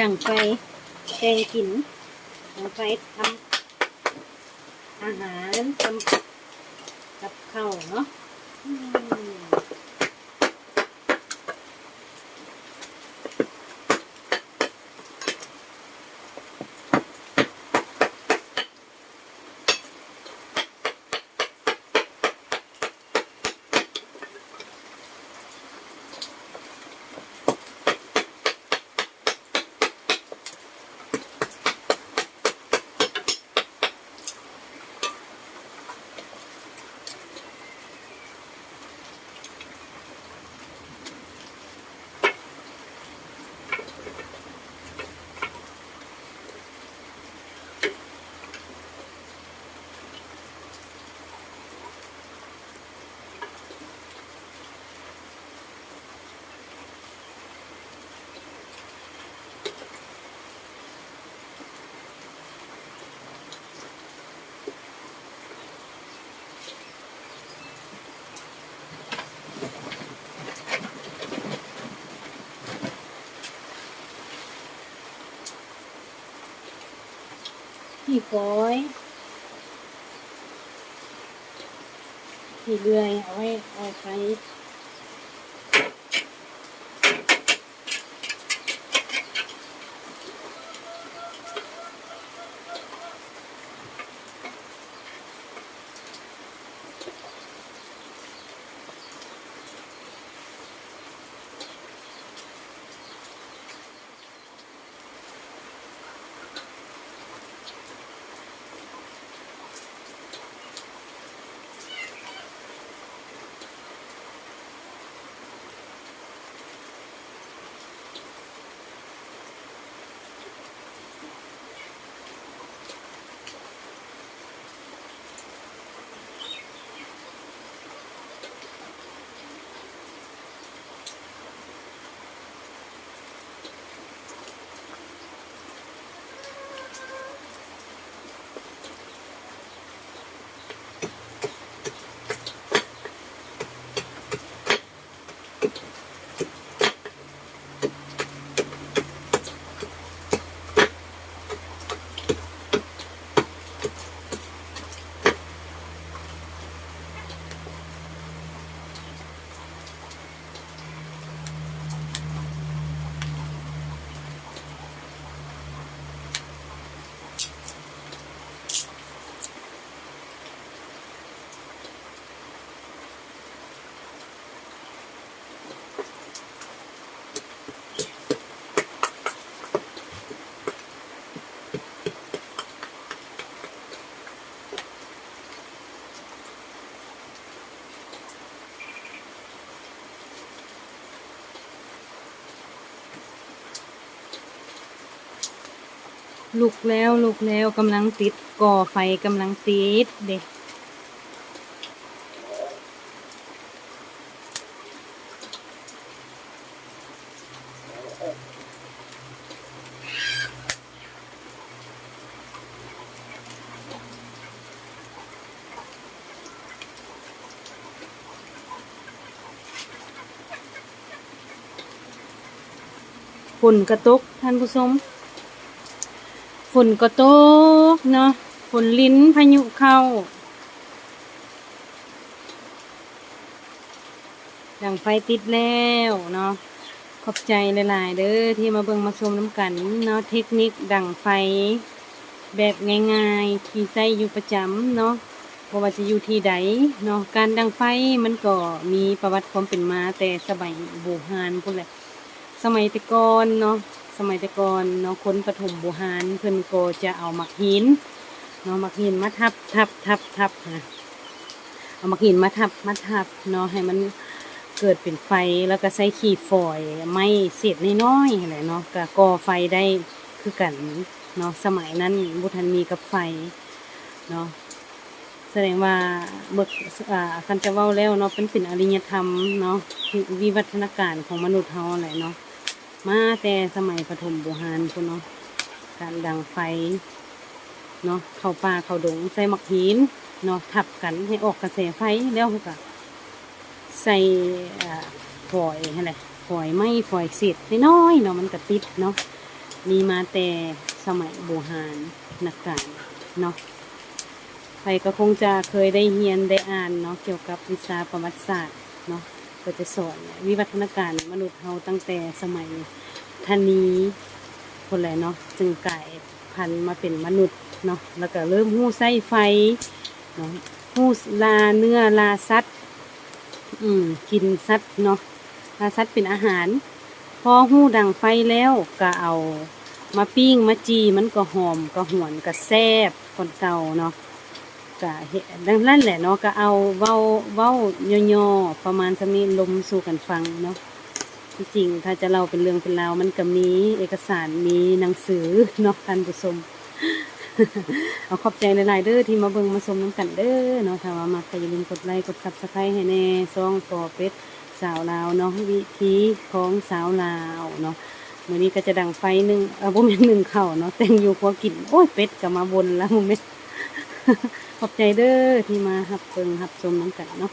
ดังไฟแกงกินดังไฟทำอาหารทำกับข้าวเนาะ อืมที่ฟอยที่เรื่อยเอาไว้เอาไว้ใช้ ลุกแล้วลุกแล้วกำลังติดก่อไฟกำลังติดเด็กฝนกระตกท่านผู้ชม นก็ตกเนาะฝนลิ้นพายุเข้า ดังไฟติดแล้วเนาะขอบใจหลายๆเด้อที่มาเบิ่งมาชมน้ำกันเนาะเทคนิคดังไฟ แบบง่ายๆที่ใช้อยู่ประจำเนาะบ่ว่าจะอยู่ที่ใดเนาะการดังไฟมันก็มีประวัติความเป็นมาแต่สมัยโบราณพุ่นแหละ สมัยแต่ก่อนเนาะ สมัยแต่ก่อนเนาะคนปฐมโบราณเพิ่นก็จะเอาหมักหินเนาะหมักหินมาทับทับทับทับนะเอาหมักหินมาทับมาทับเนาะให้มันเกิดเป็นไฟแล้วก็ใส่ขี้ฝอยไม้เศษน้อยๆอะไรเนาะก็ก่อไฟได้คือกันเนาะสมัยนั้นบุทันมีกับไฟเนาะแสดงว่าเบิกอ่าคันจะเว้าแล้วเนาะเป็นเป็นอริยธรรมเนาะวิวัฒนาการของมนุษย์เฮาแหละเนาะ มาแต่สมัยปฐมโบราณพุ่นเนาะการดังไฟเนาะเข้าป่าเข้าดงใส่หมักหินเนาะทับกันให้ออกกระแสไฟแล้วก็ใส่ฝอยอะไรฝอยไม้ฝอยเศษน้อยเนาะมันก็ติดเนาะมีมาแต่สมัยโบราณนักการเนาะใครก็คงจะเคยได้เรียนได้อ่านเนาะเกี่ยวกับวิชาประวัติศาสตร์เนาะ ก็จะสอนวิวัฒนาการมนุษย์เฮาตั้งแต่สมัยธนีคนแหละเนาะจึงกลายพันธุ์มาเป็นมนุษย์เนาะแล้วก็เริ่มหู้ไส้ไฟเนาะหู้ลาเนื้อลาสัตว์อืมกินสัตว์เนาะลาสัตว์เป็นอาหาร พอหู้ดังไฟแล้วก็เอามาปิ้งมาจีมันก็หอมก็หวนก็แซ่บคนเก่าเนาะ ก็เฮ็ดดังนั้นแหละเนาะก็เอาเว้าเว้าย่อๆประมาณสำนี้ลมสู่กันฟังเนาะที่จริงถ้าจะเล่าเป็นเรื่องเป็นราวมันก็มีเอกสารมีหนังสือเนาะท่านผู้ชมเอาขอบใจหลายๆเด้อที่มาเบิ่งมาชมน้ำกันเด้อเนาะถ้าว่ามักก็อย่าลืมกดไลค์กดซับสไครต์ให้แน่ซองปอเป็ดสาวลาวเนาะวิธีของสาวลาวเนาะมื้อนี้ก็จะดังไฟหนึ่งเออบ่แม่นหนึ่งเข้าเนาะแต่งอยู่พอกินโอ้ยเป็ดก็มาบนแล้วแม่น ขอบใจเด้อที่มาหับเพิงหับชมน้ำกันเนาะ